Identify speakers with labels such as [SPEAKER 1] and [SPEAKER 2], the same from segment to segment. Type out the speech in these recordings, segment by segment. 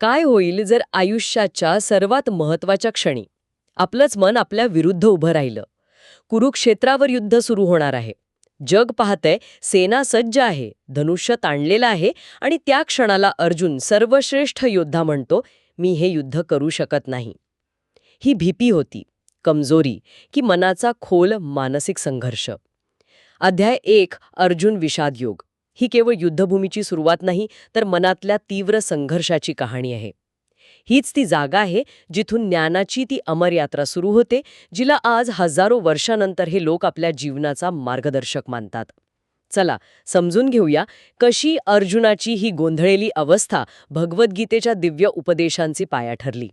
[SPEAKER 1] काय होईल जर आयुष्याच्या सर्वात महत्त्वाच्या क्षणी आपलंच मन आपल्या विरुद्ध उभं राहिलं? कुरुक्षेत्रावर युद्ध सुरू होणार आहे. जग पाहतंय सेना सज्ज आहे धनुष्य ताणलेलं आहे आणि त्या क्षणाला अर्जुन सर्वश्रेष्ठ योद्धा म्हणतो मी हे युद्ध करू शकत नाही. ही भीती होती कमजोरी की मनाचा खोल मानसिक संघर्ष. अध्याय एक अर्जुन विषाद योग. ही केवळ युद्धभूमीची सुरुवात नाही तर मनातल्या तीव्र संघर्षाची कहाणी आहे. हीच ती जागा आहे जिथून ज्ञानाची ती अमर यात्रा सुरू होते जिला आज हजारो वर्षानंतर हे लोक आपल्या जीवनाचा मार्गदर्शक मानतात. चला समजून घेऊया कशी अर्जुनाची ही गोंधळेली अवस्था भगवद्गीतेच्या दिव्य उपदेशांची पाया ठरली.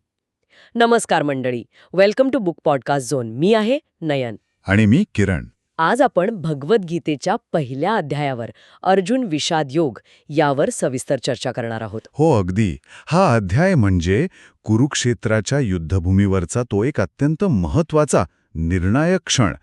[SPEAKER 1] नमस्कार मंडळी welcome to book podcast zone. मी आहे नयन.
[SPEAKER 2] आणि मी किरण.
[SPEAKER 1] आज आपण भगवद्गीतेच्या पहिल्या अध्यायावर अर्जुन विषाद योग यावर सविस्तर चर्चा करणार आहोत.
[SPEAKER 2] हो अगदी. हा अध्याय म्हणजे कुरुक्षेत्राच्या युद्धभूमीवरचा तो एक अत्यंत महत्त्वाचा निर्णायक क्षण.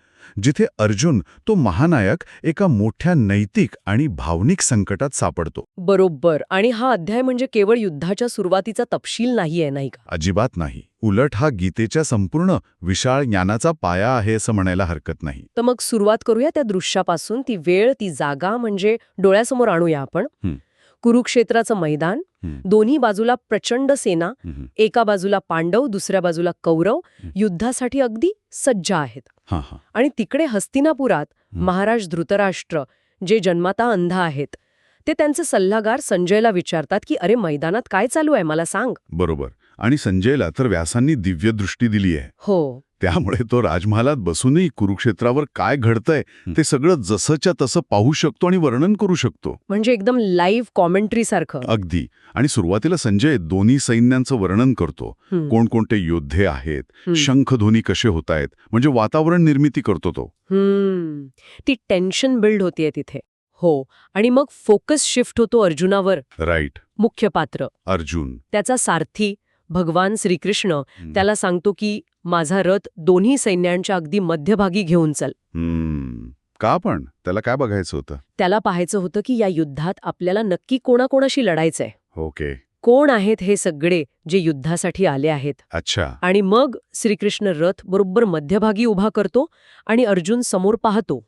[SPEAKER 2] जिथे अर्जुन तो महानायक एका मोठ्या नैतिक आणि भावनिक संकटात सापडतो.
[SPEAKER 1] बरोबर. आणि हा अध्याय म्हणजे केवळ युद्धाच्या सुरुवातीचा तपशील नाहीये नाही का?
[SPEAKER 2] अजिबात नाही. उलट हा गीतेच्या संपूर्ण विशाळ ज्ञानाचा पाया आहे असं म्हणायला हरकत नाही.
[SPEAKER 1] तर मग सुरुवात करूया त्या दृश्यापासून. ती वेळ ती जागा म्हणजे डोळ्यासमोर आणूया आपण. कुरुक्षेत्राचं मैदान. दोन्ही बाजूला प्रचंड सेना. एका बाजूला पांडव दुसऱ्या बाजूला कौरव. युद्धासाठी अगदी सज्ज आहेत आणि तिकडे हस्तिनापुरात. महाराज धृतराष्ट्र जे जन्माता अंध आहेत ते त्यांचे सल्लागार संजयला विचारतात की अरे मैदानात काय चालू आहे मला सांग
[SPEAKER 2] बरोबर आणि संजयला तर व्यासांनी दिव्य दृष्टी दिली आहे
[SPEAKER 1] हो
[SPEAKER 2] त्यामुळे तो राजमहालात बसूनही कुरुक्षेत्रावर काय घडतंय ते सगळं जसंच्या तसं पाहू शकतो आणि वर्णन करू शकतो.
[SPEAKER 1] म्हणजे एकदम लाईव्ह कॉमेंट्री सारखं.
[SPEAKER 2] अगदी. आणि सुरुवातीला संजय दोन्ही सैन्यांचं वर्णन करतो. कोणकोणते योद्धे आहेत. शंखध्वनी कसे होत आहेत म्हणजे वातावरण निर्मिती करतो तो.
[SPEAKER 1] ती टेन्शन बिल्ड होतीये तिथे. हो. आणि मग फोकस शिफ्ट होतो अर्जुनावर.
[SPEAKER 2] राईट
[SPEAKER 1] मुख्य पात्र.
[SPEAKER 2] अर्जुन.
[SPEAKER 1] त्याचा सारथी. भगवान श्रीकृष्ण त्याला सांगतो की माझा रथ दोन्ही सैन्यांच्या अगदी मध्यभागी घेऊन चल.
[SPEAKER 2] का पण? त्याला काय बघायचं होतं?
[SPEAKER 1] त्याला पाहायचं होतं की या युद्धात आपल्याला नक्की कोणाकोणाशी लढायचंय.
[SPEAKER 2] ओके.
[SPEAKER 1] कोण आहेत हे सगळे जे युद्धासाठी आले आहेत?
[SPEAKER 2] अच्छा.
[SPEAKER 1] आणि मग श्रीकृष्ण रथ बरोबर मध्यभागी उभा करतो आणि अर्जुन समोर पाहतो.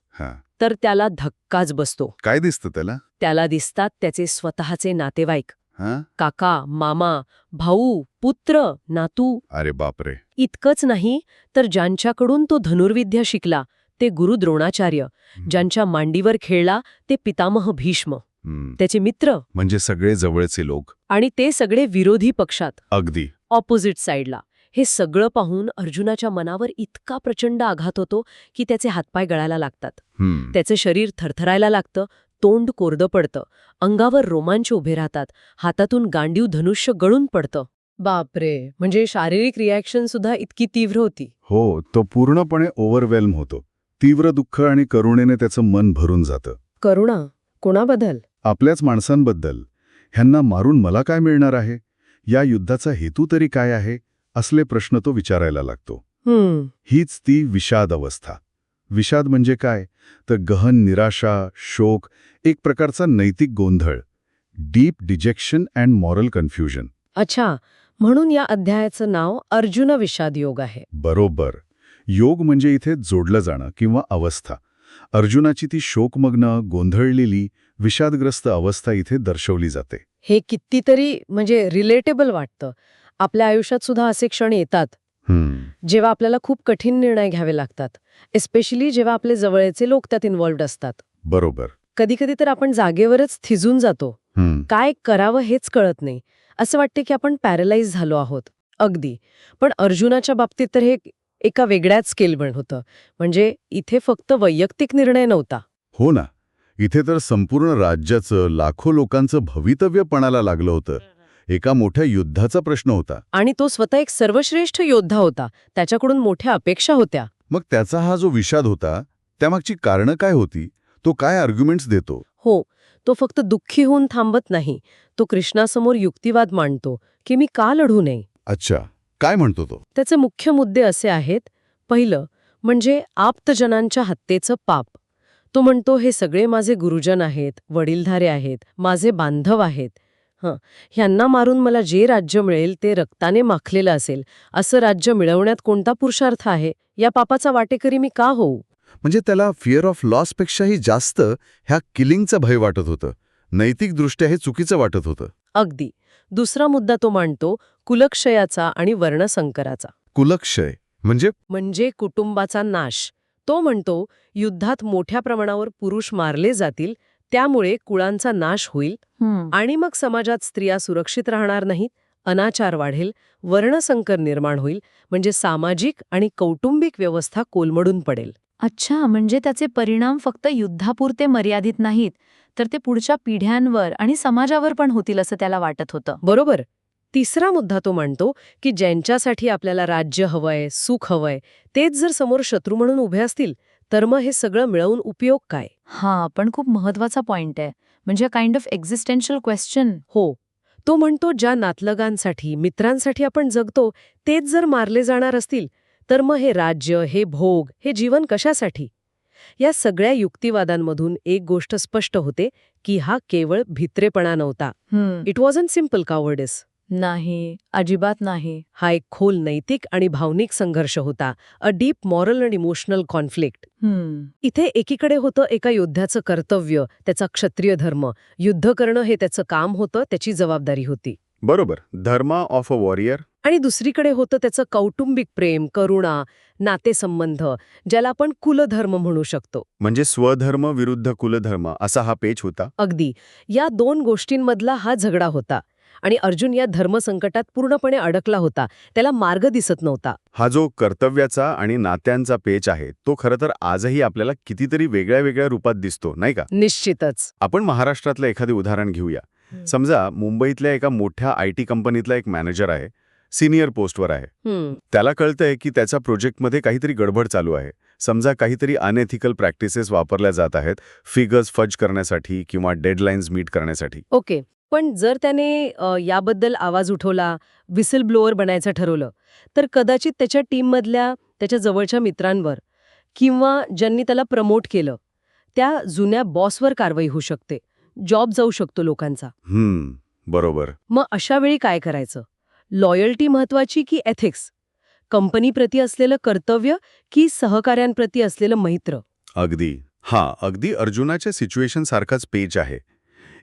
[SPEAKER 1] तर त्याला धक्काच बसतो.
[SPEAKER 2] काय दिसतं त्याला?
[SPEAKER 1] त्याला दिसतात त्याचे स्वतःचे नातेवाईक.
[SPEAKER 2] हा?
[SPEAKER 1] काका मामा भाऊ पुत्र नातू.
[SPEAKER 2] अरे बापरे.
[SPEAKER 1] इतकंच नाही तर ज्यांच्याकडून तो धनुर्विद्या शिकला ते गुरु द्रोणाचार्य ज्यांच्या मांडीवर खेळला ते पितामह भीष्म.
[SPEAKER 2] हम्म.
[SPEAKER 1] त्याचे मित्र.
[SPEAKER 2] म्हणजे सगळे जवळचे लोक.
[SPEAKER 1] आणि ते सगळे विरोधी पक्षात.
[SPEAKER 2] अगदी.
[SPEAKER 1] ऑपोजिट साईडला हे सगळं पाहून अर्जुनाच्या मनावर इतका प्रचंड आघात होतो की त्याचे हातपाय गळायला लागतात.
[SPEAKER 2] हम्म.
[SPEAKER 1] त्याचे शरीर थरथरायला लागतं तोंड कोरडं पडतं. अंगावर रोमांच उभे राहतात. हातातून गांडीव धनुष्य गळून पडतं. बापरे! म्हणजे शारीरिक रिॲक्शन सुद्धा इतकी तीव्र होती.
[SPEAKER 2] हो तो पूर्णपणे ओव्हरवेल्म होतो. तीव्र दुःख आणि करुणेने त्याचं मन भरून जातं.
[SPEAKER 1] करुणा? कोणाबद्दल?
[SPEAKER 2] आपल्याच माणसांबद्दल. ह्यांना मारून मला काय मिळणार आहे? या युद्धाचा हेतू तरी काय आहे? असले प्रश्न तो विचारायला लागतो. हीच ती विषाद अवस्था. विषाद म्हणजे काय? तर गहन निराशा शोक एक प्रकारचा नैतिक गोंधळ. Deep dejection and moral confusion.
[SPEAKER 1] अच्छा म्हणून या अध्यायाचं नाव अर्जुन विषाद योग आहे.
[SPEAKER 2] बरोबर. योग म्हणजे इथे जोडलं जाणं किंवा अवस्था. अर्जुनाची ती शोकमग्न गोंधळलेली विषादग्रस्त अवस्था इथे दर्शवली जाते.
[SPEAKER 1] हे कितीतरी म्हणजे रिलेटेबल वाटतं. आपल्या आयुष्यात सुद्धा असे क्षण येतात. जेव्हा आपल्याला खूप कठीण निर्णय घ्यावे लागतात एस्पेशली जेव्हा आपले जवळचे लोक त्यात इन्व्हॉल्ड असतात.
[SPEAKER 2] बरोबर.
[SPEAKER 1] कधी कधी तर आपण जागेवरच थिजून जातो. काय करावं हेच कळत नाही. असं वाटते की आपण पॅरलाइज झालो आहोत. अगदी. पण अर्जुनाच्या बाबतीत तर हे एका वेगळ्याच स्केलवर होतं. म्हणजे इथे फक्त वैयक्तिक निर्णय नव्हता.
[SPEAKER 2] हो ना. इथे तर संपूर्ण राज्याचं लाखो लोकांचं भवितव्य पणाला लागलं होतं. एका मोठ्या युद्धाचा प्रश्न होता.
[SPEAKER 1] आणि तो स्वतः एक सर्वश्रेष्ठ योद्धा होता. त्याच्याकडून मोठ्या अपेक्षा होत्या.
[SPEAKER 2] मग त्याचा हा जो विषाद होता त्यामागची कारणं काय होती? तो काय आर्ग्युमेंट्स देतो?
[SPEAKER 1] हो तो फक्त दुःखी होऊन थांबत नाही. तो कृष्णासमोर युक्तिवाद मांडतो की मी का लढू नये?
[SPEAKER 2] अच्छा काय म्हणतो तो?
[SPEAKER 1] त्याचे मुख्य मुद्दे असे आहेत. पहिलं म्हणजे आप्तजनांच्या हत्येचं पाप. तो म्हणतो हे सगळे माझे गुरुजन आहेत वडीलधारे आहेत माझे बांधव आहेत. ह्यांना मारून मला जे राज्य मिळेल ते रक्ताने माखलेलं असेल असं राज्य मिळवण्यात कोणता पुरुषार्थ आहे? या पापाचा वाटेकरी मी का होऊ?
[SPEAKER 2] म्हणजे त्याला फिअर ऑफ लॉसपेक्षाही जास्त ह्या किलिंगचं भय वाटत होतं. नैतिकदृष्ट्या हे चुकीचं वाटत होतं.
[SPEAKER 1] अगदी. दुसरा मुद्दा तो मांडतो कुलक्षयाचा आणि वर्णसंकराचा.
[SPEAKER 2] कुलक्षय. म्हणजे?
[SPEAKER 1] म्हणजे कुटुंबाचा नाश. तो म्हणतो युद्धात मोठ्या प्रमाणावर पुरुष मारले जातील त्यामुळे कुळांचा नाश होईल आणि मग समाजात स्त्रिया सुरक्षित राहणार नाहीत अनाचार वाढेल वर्णसंकर निर्माण होईल म्हणजे सामाजिक आणि कौटुंबिक व्यवस्था कोलमडून पडेल.
[SPEAKER 3] अच्छा म्हणजे त्याचे परिणाम फक्त युद्धापुरते मर्यादित नाहीत तर ते पुढच्या पिढ्यांवर आणि समाजावर पण होतील असं त्याला वाटत होतं.
[SPEAKER 1] बरोबर. तिसरा मुद्दा तो मांडतो की ज्यांच्यासाठी आपल्याला राज्य हवंय सुख हवंय तेच जर समोर शत्रू म्हणून उभे असतील तर मग हे सगळं मिळवून उपयोग काय?
[SPEAKER 3] हा पण खूप महत्त्वाचा पॉइंट आहे. म्हणजे काइंड ऑफ एक्झिस्टेन्शियल क्वेश्चन
[SPEAKER 1] हो. तो म्हणतो ज्या नातलगांसाठी मित्रांसाठी आपण जगतो तेच जर मारले जाणार असतील तर मग हे राज्य हे भोग हे जीवन कशासाठी? या सगळ्या युक्तिवादांमधून एक गोष्ट स्पष्ट होते की हा केवळ भित्रेपणा नव्हता. It was an simple cowardice
[SPEAKER 3] नाही अजिबात नाही.
[SPEAKER 1] हा एक खोल नैतिक आणि भावनिक संघर्ष होता a deep moral and emotional conflict.
[SPEAKER 3] Hmm.
[SPEAKER 1] इथे एकीकडे होतं एका योद्ध्याचं कर्तव्य त्याचा क्षत्रिय धर्म. युद्ध करणं हे त्याचं काम होतं त्याची जबाबदारी होती.
[SPEAKER 2] बरोबर धर्मा ऑफ अ वॉरियर.
[SPEAKER 1] आणि दुसरीकडे होतं त्याचं कौटुंबिक प्रेम करुणा नातेसंबंध ज्याला आपण कुलधर्म म्हणू शकतो.
[SPEAKER 2] म्हणजे स्वधर्म विरुद्ध कुलधर्म असा हा पेच होता?
[SPEAKER 1] अगदी. या दोन गोष्टींमधला हा झगडा होता. आणि अर्जुन या धर्मसंकटात पूर्णपणे अडकला होता. त्याला मार्ग दिसत नव्हता.
[SPEAKER 2] हा जो कर्तव्याचा आणि नात्यांचा पेच आहे तो खरं तर आजही आपल्याला कितीतरी वेगळ्या वेगळ्या रूपात दिसतो नाही का?
[SPEAKER 1] निश्चितच.
[SPEAKER 2] आपण महाराष्ट्रातलं एखादे उदाहरण घेऊया. समजा मुंबईतल्या एका मोठ्या आय टी कंपनीतला एक मॅनेजर आहे सिनियर पोस्टवर आहे. त्याला कळतंय की त्याच्या प्रोजेक्टमध्ये काहीतरी गडबड चालू आहे. समजा काहीतरी अनएथिकल प्रॅक्टिसेस वापरल्या जात आहेत फिगर्स फज करण्यासाठी किंवा डेडलाईन्स मीट करण्यासाठी.
[SPEAKER 1] ओके. पण जर त्याने याबद्दल आवाज उठवला विसिल ब्लोअर बनायचं ठरवलं तर कदाचित त्याच्या टीममधल्या त्याच्या जवळच्या मित्रांवर किंवा ज्यांनी त्याला प्रमोट केलं त्या जुन्या बॉसवर कारवाई होऊ शकते. जॉब जाऊ शकतो लोकांचा.
[SPEAKER 2] हम्म बरोबर.
[SPEAKER 1] मग अशा वेळी काय करायचं? लॉयल्टी महत्वाची की एथिक्स कंपनीप्रती असलेलं कर्तव्य की सहकाऱ्यांप्रती असलेलं मैत्र?
[SPEAKER 2] अगदी. हा अगदी अर्जुनाच्या सिच्युएशन सारखाच पेज आहे.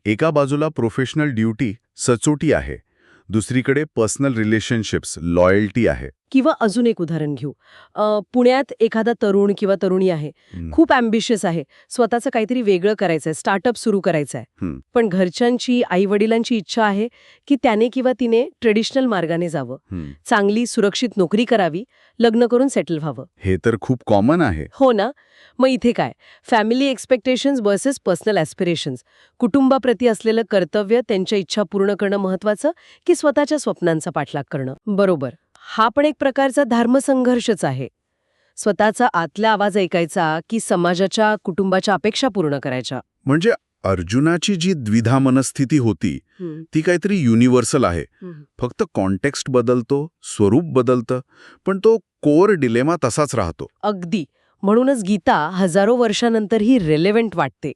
[SPEAKER 2] एका बाजूला प्रोफेशनल ड्युटी सचोटी आहे. दुसरीकडे पर्सनल रिलेशनशिप्स लॉयल्टी आहे.
[SPEAKER 1] किंवा अजून एक उदाहरण घेऊ. पुण्यात एखादा तरुण किंवा तरुणी आहे खूप अम्बिशियस आहे स्वतःचं काहीतरी वेगळं करायचंय स्टार्टअप सुरू करायचंय.
[SPEAKER 2] हं.
[SPEAKER 1] पण घरच्यांची आई वडिलांची इच्छा आहे की त्याने किंवा तिने ट्रेडिशनल मार्गाने जावं. चांगली सुरक्षित नोकरी करावी लग्न करून सेटल व्हावं.
[SPEAKER 2] हे तर खूप कॉमन आहे.
[SPEAKER 1] हो ना? मग इथे काय? Family expectations versus personal aspirations कुटुंबाप्रती असलेलं कर्तव्य त्यांच्या इच्छा पूर्ण करणं महत्वाचं की स्वतःच्या स्वप्नांचा पाठलाग करणं? बरोबर. हा पण एक प्रकारचा धर्मसंघर्षच आहे. स्वतःचा आतला आवाज ऐकायचा की समाजाच्या कुटुंबाच्या अपेक्षा पूर्ण करायच्या.
[SPEAKER 2] म्हणजे अर्जुनाची जी द्विधा मनस्थिती होती ती काहीतरी युनिव्हर्सल आहे. फक्त कॉन्टेक्स्ट बदलतो स्वरूप बदलतं पण तो कोर डिलेमा तसाच राहतो.
[SPEAKER 1] अगदी. म्हणूनच गीता हजारो वर्षानंतरही रेलेव्हंट वाटते.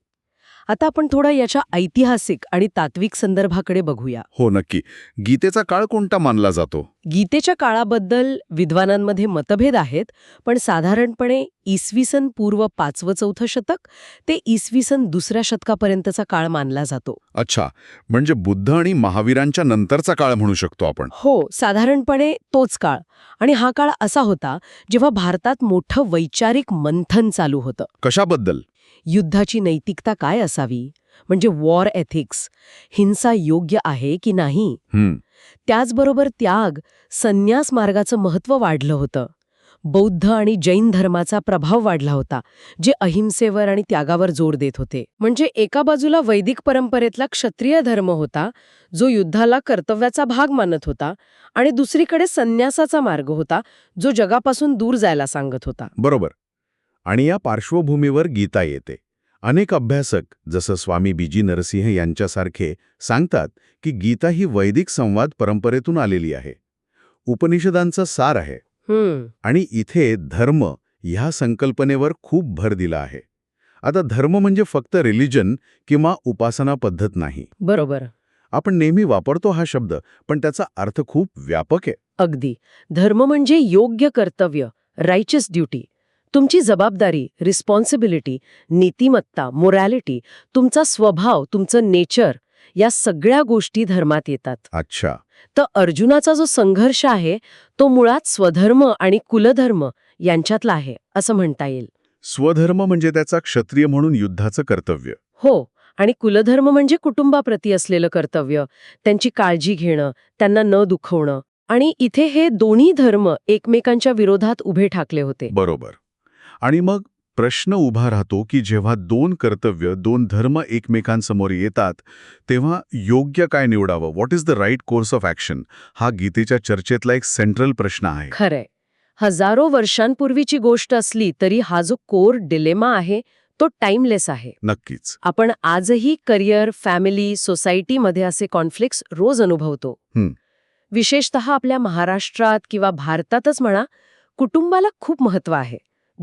[SPEAKER 1] आता आपण थोडं याच्या ऐतिहासिक आणि तात्विक संदर्भाकडे बघूया.
[SPEAKER 2] हो नक्की. गीतेचा काळ कोणता मानला जातो?
[SPEAKER 1] गीतेच्या काळाबद्दल विद्वानांमध्ये मतभेद आहेत पण साधारणपणे इसवी सन पूर्व पाचवं चौथं शतक ते इसवी सन दुसऱ्या शतकापर्यंतचा काळ मानला जातो.
[SPEAKER 2] अच्छा. म्हणजे बुद्ध आणि महावीरांच्या नंतरचा काळ म्हणू शकतो आपण.
[SPEAKER 1] हो साधारणपणे तोच काळ. आणि हा काळ असा होता जेव्हा भारतात मोठं वैचारिक मंथन चालू होतं.
[SPEAKER 2] कशाबद्दल?
[SPEAKER 1] युद्धाची नैतिकता काय असावी? म्हणजे वॉर एथिक्स हिंसा योग्य आहे की नाही? त्याचबरोबर त्याग संन्यास मार्गाचं महत्त्व वाढलं होतं. बौद्ध आणि जैन धर्माचा प्रभाव वाढला होता जे अहिंसेवर आणि त्यागावर जोर देत होते. म्हणजे एका बाजूला वैदिक परंपरेतला क्षत्रिय धर्म होता जो युद्धाला कर्तव्याचा भाग मानत होता आणि दुसरीकडे संन्यासाचा मार्ग होता जो जगापासून दूर जायला सांगत होता.
[SPEAKER 2] बरोबर. आणि या पार्श्वभूमीवर गीता येते. अनेक अभ्यासक जसं स्वामी बीजी नरसिंह यांच्यासारखे सांगतात की गीता ही वैदिक संवाद परंपरेतून आलेली आहे. उपनिषदांचा सार आहे. आणि इथे धर्म ह्या संकल्पनेवर खूप भर दिला आहे. आता धर्म म्हणजे फक्त रिलिजन किंवा उपासना पद्धत नाही.
[SPEAKER 1] बरोबर.
[SPEAKER 2] आपण नेहमी वापरतो हा शब्द पण त्याचा अर्थ खूप व्यापक आहे.
[SPEAKER 1] अगदी. धर्म म्हणजे योग्य कर्तव्य रायचस ड्युटी तुमची जबाबदारी रिस्पॉन्सिबिलिटी नीतिमत्ता मोरॅलिटी तुमचा स्वभाव तुमचं नेचर या सगळ्या गोष्टी धर्मात येतात.
[SPEAKER 2] अच्छा.
[SPEAKER 1] तर अर्जुनाचा जो संघर्ष आहे तो मुळात स्वधर्म आणि कुलधर्म यांच्यातला आहे असं म्हणता येईल.
[SPEAKER 2] स्वधर्म म्हणजे त्याचा क्षत्रिय म्हणून युद्धाचं कर्तव्य.
[SPEAKER 1] हो आणि कुलधर्म म्हणजे कुटुंबाप्रती असलेलं कर्तव्य त्यांची काळजी घेणं त्यांना न दुखवणं आणि इथे हे दोन्ही धर्म एकमेकांच्या विरोधात उभे ठाकले होते.
[SPEAKER 2] बरोबर. आणि मग प्रश्न उभा राहतो की जेव्हा दोन कर्तव्य दोन धर्म एकमेकांसमोर येतात तेव्हा योग्य काय निवडावं? What is the right course of action हा गीतेच्या चर्चेतला एक सेंट्रल प्रश्न आहे.
[SPEAKER 1] खरंय. हजारो वर्षांपूर्वीची गोष्ट असली तरी हा जो कोर डिलेमा आहे तो टाइमलेस आहे.
[SPEAKER 2] नक्कीच.
[SPEAKER 1] आपण आजही करिअर फॅमिली सोसायटीमध्ये असे कॉन्फ्लिक्ट्स रोज अनुभवतो. विशेषतः आपल्या महाराष्ट्रात किंवा भारतातच म्हणा कुटुंबाला खूप महत्त्व आहे.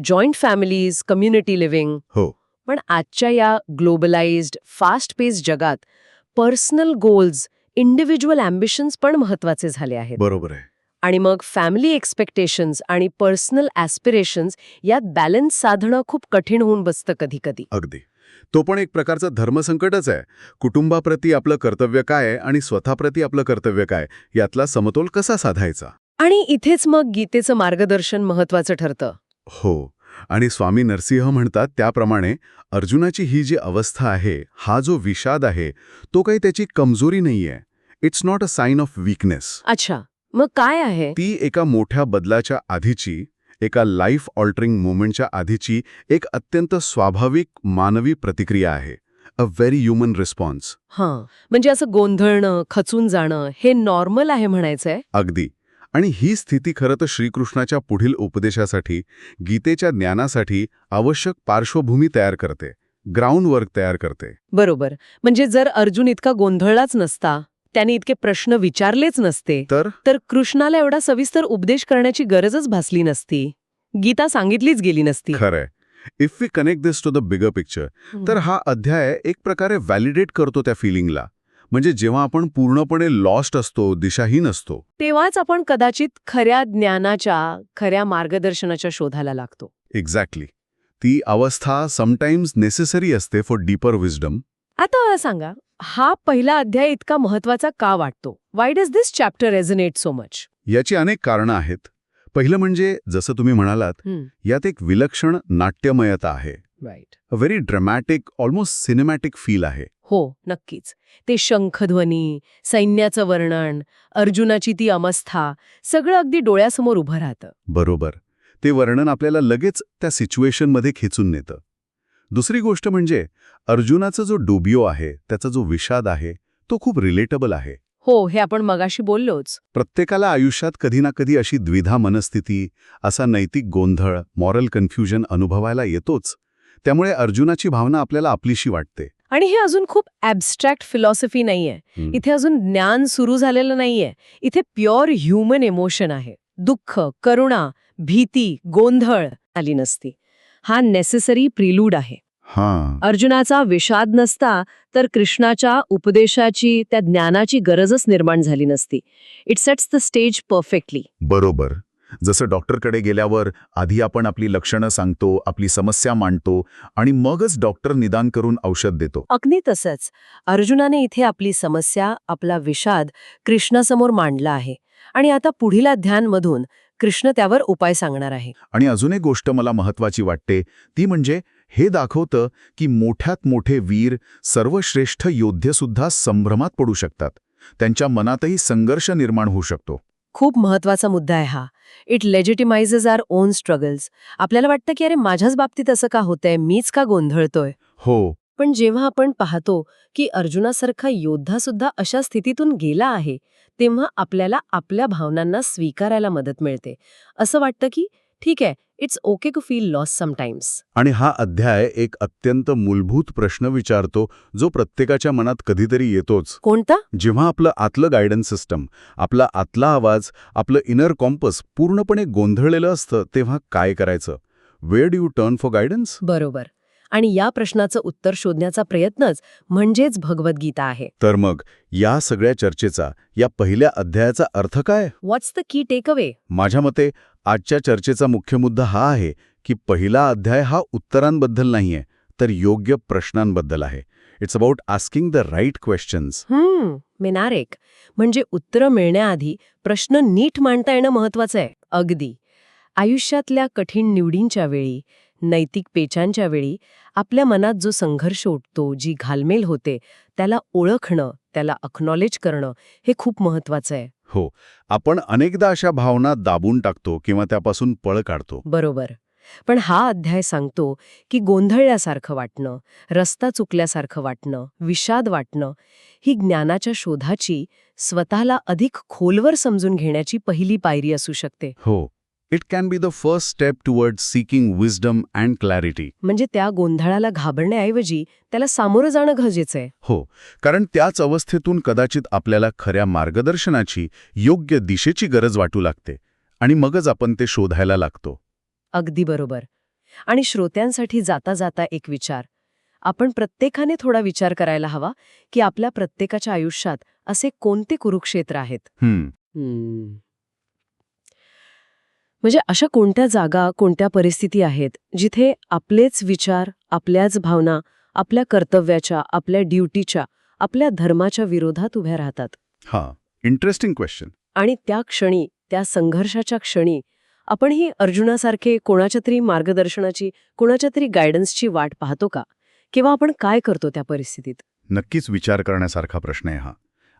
[SPEAKER 1] Joint families community living.
[SPEAKER 2] हो.
[SPEAKER 1] पण आजच्या या ग्लोबलाइज्ड फास्ट पेस जगात पर्सनल गोल्स इंडिव्हिज्युअल अँबिशन्स पण महत्त्वाचे झाले आहेत.
[SPEAKER 2] बरोबर आहे.
[SPEAKER 1] आणि मग फॅमिली एक्सपेक्टेशन्स आणि पर्सनल ॲस्पिरेशन्स यात बॅलन्स साधणं खूप कठीण होऊन बसतं कधी कधी
[SPEAKER 2] अगदी. तो पण एक प्रकारचा धर्मसंकटच आहे. कुटुंबाप्रती आपलं कर्तव्य काय आणि स्वतःप्रती आपलं कर्तव्य काय यातला समतोल कसा साधायचा?
[SPEAKER 1] आणि इथेच मग गीतेचं मार्गदर्शन महत्वाचं ठरतं.
[SPEAKER 2] हो. आणि स्वामी नरसिंह म्हणतात त्याप्रमाणे अर्जुनाची ही जी अवस्था आहे हा जो विषाद आहे तो काही त्याची कमजोरी नाहीये. It's not a sign of weakness
[SPEAKER 1] अच्छा. मग काय आहे?
[SPEAKER 2] ती एका मोठ्या बदलाच्या आधीची एका लाईफ ऑल्टरिंग मुवमेंटच्या आधीची एक अत्यंत स्वाभाविक मानवी प्रतिक्रिया आहे. अ व्हेरी ह्युमन रिस्पॉन्स
[SPEAKER 1] हां. म्हणजे असं गोंधळणं खचून जाणं हे नॉर्मल आहे म्हणायचंय?
[SPEAKER 2] अगदी. आणि ही स्थिती खरं तर श्रीकृष्णाच्या पुढील उपदेशासाठी गीतेच्या ज्ञानासाठी आवश्यक पार्श्वभूमी तयार करते ग्राउंडवर्क तयार करते.
[SPEAKER 1] बरोबर. म्हणजे जर अर्जुन इतका गोंधळलाच नसता त्याने इतके प्रश्न विचारलेच नसते
[SPEAKER 2] तर?
[SPEAKER 1] तर कृष्णाला एवढा सविस्तर उपदेश करण्याची गरजच भासली नसती. गीता सांगितलीच गेली नसती.
[SPEAKER 2] खरंय. If we connect this to the bigger picture तर हा अध्याय एक प्रकारे व्हॅलिडेट करतो त्या फिलिंगला म्हणजे जेव्हा आपण पूर्णपणे लॉस्ट असतो दिशाहीन असतो
[SPEAKER 1] तेव्हाच आपण कदाचित खऱ्या ज्ञानाच्या खऱ्या मार्गदर्शनाच्या शोधाला लागतो.
[SPEAKER 2] एक्झॅक्टली ती अवस्था समटाईम्स नेसेसरी असते फॉर डीपर विजडम
[SPEAKER 1] आता मला सांगा हा पहिला अध्याय इतका महत्त्वाचा का वाटतो? Why does this chapter resonate so much
[SPEAKER 2] याची अनेक कारणं आहेत. पहिलं म्हणजे जसं तुम्ही म्हणालात यात एक विलक्षण नाट्यमयता आहे.
[SPEAKER 1] Right
[SPEAKER 2] a very dramatic almost cinematic feel आहे.
[SPEAKER 1] हो नक्कीच. ते शंखध्वनी सैन्याचं वर्णन अर्जुनाची ती अवस्था सगळं अगदी डोळ्यासमोर उभं राहतं.
[SPEAKER 2] बरोबर. ते वर्णन आपल्याला लगेच त्या सिच्युएशनमध्ये खेचून नेतं. दुसरी गोष्ट म्हणजे अर्जुनाचा जो डोबिओ आहे त्याचा जो विषाद आहे तो खूप रिलेटेबल आहे.
[SPEAKER 1] हो हे आपण मगाशी बोललोच.
[SPEAKER 2] प्रत्येकाला आयुष्यात कधी ना कधी अशी द्विधा मनस्थिती असा नैतिक गोंधळ मॉरल कन्फ्युजन अनुभवायला येतोच. त्यामुळे अर्जुनाची भावना आपल्याला आपलीशी वाटते.
[SPEAKER 1] आणि हे अजून खूप ॲबस्ट्रॅक्ट फिलॉसॉफी नाहीये. इथे अजून ज्ञान सुरू झालेलं नाहीये. इथे प्युअर ह्युमन इमोशन आहे. दुःख करुणा भीती गोंधळ आली नसती. हा नेसेसरी प्रिलूड आहे.
[SPEAKER 2] हां.
[SPEAKER 1] अर्जुनाचा विषाद नसता तर कृष्णाच्या उपदेशाची त्या ज्ञानाची गरजच निर्माण झाली नसती. It sets the stage perfectly
[SPEAKER 2] बरोबर. जसं डॉक्टरकडे गेल्यावर आधी आपण आपली लक्षणं सांगतो आपली समस्या मांडतो आणि मगच डॉक्टर निदान करून औषध देतो.
[SPEAKER 1] अगदी तसंच. अर्जुनाने इथे आपली समस्या आपला विषाद कृष्णासमोर मांडला आहे आणि आता पुढील अध्यायांमधून कृष्ण त्यावर उपाय सांगणार आहे.
[SPEAKER 2] आणि अजून एक गोष्ट मला महत्वाची वाटते ती म्हणजे हे दाखवतं की मोठ्यात मोठे वीर सर्वश्रेष्ठ योद्धेसुद्धा संभ्रमात पडू शकतात. त्यांच्या मनातही संघर्ष निर्माण होऊ शकतो.
[SPEAKER 1] खूप महत्त्वाचा मुद्दा आहे हा. It legitimises our own struggles आपल्याला वाटतं की अरे माझ्याच बाबतीत असं का होतंय? मीच का गोंधळतोय?
[SPEAKER 2] हो.
[SPEAKER 1] पण जेव्हा आपण पाहतो की अर्जुनासारखा योद्धा सुद्धा अशा स्थितीतून गेला आहे तेव्हा आपल्याला आपल्या भावनांना स्वीकारायला मदत मिळते. असं वाटतं की ठीक आहे it's okay to feel loss sometimes
[SPEAKER 2] आणि हा अध्याय एक अत्यंत मूलभूत प्रश्न विचारतो जो प्रत्येकाच्या मनात कधीतरी येतोच.
[SPEAKER 1] कोणता?
[SPEAKER 2] जेव्हा आपलं आतलं गायडन्स सिस्टम आपला आतला आवाज आपलं इनर कॉम्पस पूर्णपणे गोंधळलेलं असतं तेव्हा काय करायचं? Where do you turn for guidance
[SPEAKER 1] बरोबर. आणि या प्रश्नाचं उत्तर शोधण्याचा प्रयत्नच म्हणजेच भगवद्गीता आहे.
[SPEAKER 2] तर मग या सगळ्या चर्चेचा या पहिल्या अध्यायाचा अर्थ काय?
[SPEAKER 1] What's the key take away
[SPEAKER 2] माझ्या मते आजच्या चर्चेचा मुख्य मुद्दा हा आहे की पहिला अध्याय हा उत्तरांबद्दल नाहीये तर योग्य प्रश्नांबद्दल आहे. It's about asking the right questions
[SPEAKER 1] hmm मिनारेक. म्हणजे उत्तरं मिळण्याआधी प्रश्न नीट मांडता येणं महत्वाचं आहे. अगदी. आयुष्यातल्या कठीण निवडींच्या वेळी नैतिक पेचांच्या वेळी आपल्या मनात जो संघर्ष उठतो जी घालमेल होते त्याला ओळखणं त्याला अक्नॉलेज करणं हे खूप महत्वाचं आहे.
[SPEAKER 2] हो आपण अनेकदा अशा भावना दाबून टाकतो किंवा त्यापासून पळ काढतो.
[SPEAKER 1] बरोबर. पण हा अध्याय सांगतो की गोंधळल्यासारखं वाटणं रस्ता चुकल्यासारखं वाटणं विषाद वाटणं ही ज्ञानाच्या शोधाची स्वतःला अधिक खोलवर समजून घेण्याची पहिली पायरी असू शकते.
[SPEAKER 2] हो. It can be the first step toward seeking wisdom and clarity
[SPEAKER 1] म्हणजे त्या गोंधळाला घाबरण्याऐवजी त्याला सामोरं जाणं गरजेचं आहे.
[SPEAKER 2] हो कारण त्याच अवस्थेतून कदाचित आपल्याला खऱ्या मार्गदर्शनाची योग्य दिशेची गरज वाटू लागते आणि मगच आपण ते शोधायला लागतो.
[SPEAKER 1] अगदी बरोबर. आणि श्रोत्यांसाठी जाता जाता एक विचार. आपण प्रत्येकाने थोडा विचार करायला हवा की आपल्या प्रत्येकाच्या आयुष्यात असे कोणते कुरुक्षेत्र आहेत. म्हणजे अशा कोणत्या जागा कोणत्या परिस्थिती आहेत जिथे आपलेच विचार आपल्याच भावना आपल्या कर्तव्याच्या आपल्या ड्युटीच्या आपल्या धर्माच्या विरोधात उभ्या राहतात?
[SPEAKER 2] हा इंटरेस्टिंग क्वेश्चन
[SPEAKER 1] आणि त्या क्षणी त्या संघर्षाच्या क्षणी आपणही अर्जुनासारखे कोणाच्या तरी मार्गदर्शनाची कोणाच्या तरी गायडन्सची वाट पाहतो का? किंवा आपण काय करतो त्या परिस्थितीत?
[SPEAKER 2] नक्कीच विचार करण्यासारखा प्रश्न आहे हा.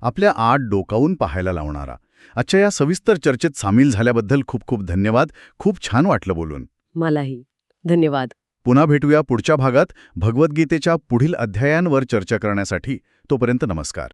[SPEAKER 2] आपल्या आत डोकावून पाहायला लावणारा. आजच्या या सविस्तर चर्चेत सामील झाल्याबद्दल खूप खूप धन्यवाद. खूप छान वाटलं बोलून.
[SPEAKER 1] मलाही. धन्यवाद.
[SPEAKER 2] पुन्हा भेटूया पुढच्या भागात. भगवद्गीतेच्या पुढील अध्यायांवर चर्चा करण्यासाठी. तोपर्यंत नमस्कार.